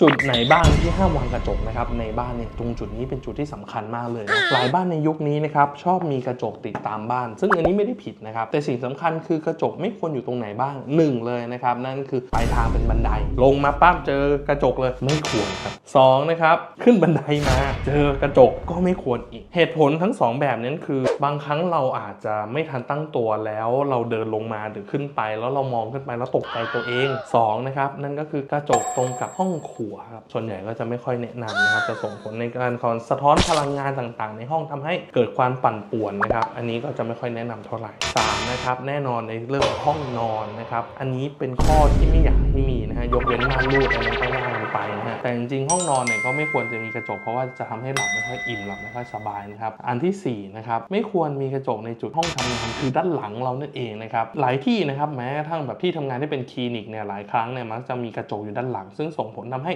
จุดไหนบ้างที่ห้ามวางกระจกนะครับในบ้านเนี่ยตรงจุดนี้เป็นจุดที่สำคัญมากเลยนะหลายบ้านในยุคนี้นะครับชอบมีกระจกติดตามบ้าน ซึ่งอันนี้ไม่ได้ผิดนะครับแต่สิ่งสำคัญคือกระจกไม่ควรอยู่ตรงไหนบ้างหนึ่งเลยนะครับนั่นคือปลายทางเป็นบันได ลงมาปั๊บเจอกระจกเลยไม่ควรครับสองนะครับขึ้นบันไดมาเจอกระจกก็ไม่ควรอีก เหตุผลทั้งสองแบบนั้นคือบางครั้งเราอาจจะไม่ทันตั้งตัวแล้วเราเดินลงมาหรือขึ้นไป แล้วเรามองขึ้นไปแล้วตกใจตัวเองสองนะครับนั่นก็คือกระจกตรงกับห้องครัวครับส่วนใหญ่ก็จะไม่ค่อยแนะนำนะครับจะส่งผลในการคอนสะท้อนพลังงานต่างๆ ในห้องทำให้เกิดความปั่นป่วนนะครับอันนี้ก็จะไม่ค่อยแนะนำเท่าไหร่สามนะครับแน่นอนในเรื่องของห้องนอนนะครับอันนี้เป็นข้อที่ไม่อยากให้มีนะฮะยกเว้นม่านรูดอันนั้นก็ว่ากันไป แต่จริงๆ ห้องนอนเนี่ยก็ไม่ควรจะมีกระจก เพราะว่าจะทำให้หลับไม่ค่อยอิ่มหลับไม่ค่อยสบายนะครับ อันที่สี่นะครับไม่ควรมีกระจกในจุดห้องทำงานคือด้านหลังเรานั่นเองนะครับหลายที่นะครับแม้กระทั่งแบบที่ทำงานที่เป็นคลินิกเนี่ยหลายครั้งเนี่ยมักจะมีกระจกอยู่ด้านหลัง ซึ่งส่งผลทำให้